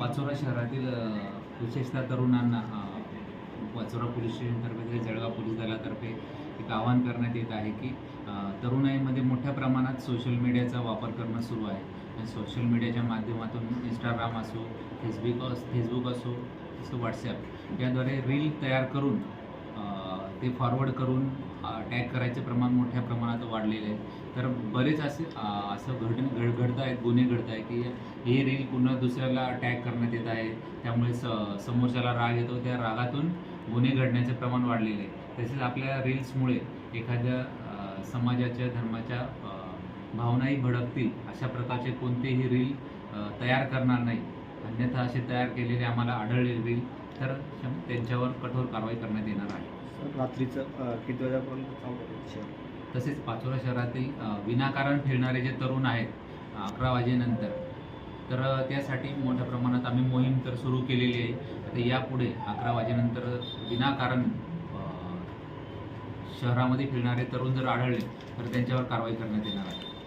पाचोरा शहरातील विशेषतः तरुणांना पाचोरा पोलीस स्टेशनतर्फे तरी जळगाव पोलीस दलातर्फे एक आवाहन करण्यात येत आहे की तरुणाईमध्ये मोठ्या प्रमाणात सोशल मीडियाचा वापर करणं सुरू आहे. आणि सोशल मीडियाच्या माध्यमातून इंस्टाग्राम असो फेसबुक फेसबुक असो असो व्हॉट्सॲप याद्वारे रील तयार करून ते फॉरवर्ड करून टॅग करायचे प्रमाण मोठ्या प्रमाणात वाढलेले आहे. तर बरेच असे असं घड घड घडत आहेत गुन्हे घडत आहे की हे रील पुन्हा दुसऱ्याला टॅग करण्यात येत आहे. त्यामुळे स समोरच्याला राग येतो. त्या रागातून गुन्हे घडण्याचे प्रमाण वाढलेले आहे. तसेच आपल्या रील्समुळे एखाद्या समाजाच्या धर्माच्या भावनाही भडकतील अशा प्रकारचे कोणतेही रील तयार करणार नाही. अन्यथा असे तयार केलेले आम्हाला आढळले रील तर त्यांच्यावर कठोर कारवाई करण्यात येणार आहे. रात्रीचं किती वाजेपर्यंत चालू तसेच पाचोरा शहरातील विनाकारण फिरणारे जे तरुण आहेत अकरा वाजेनंतर तर त्यासाठी मोठ्या प्रमाणात आम्ही मोहीम तर सुरू केलेली आहे. आता यापुढे अकरा वाजेनंतर विनाकारण शहरामध्ये फिरणारे तरुण जर आढळले तर त्यांच्यावर कारवाई करण्यात येणार आहे.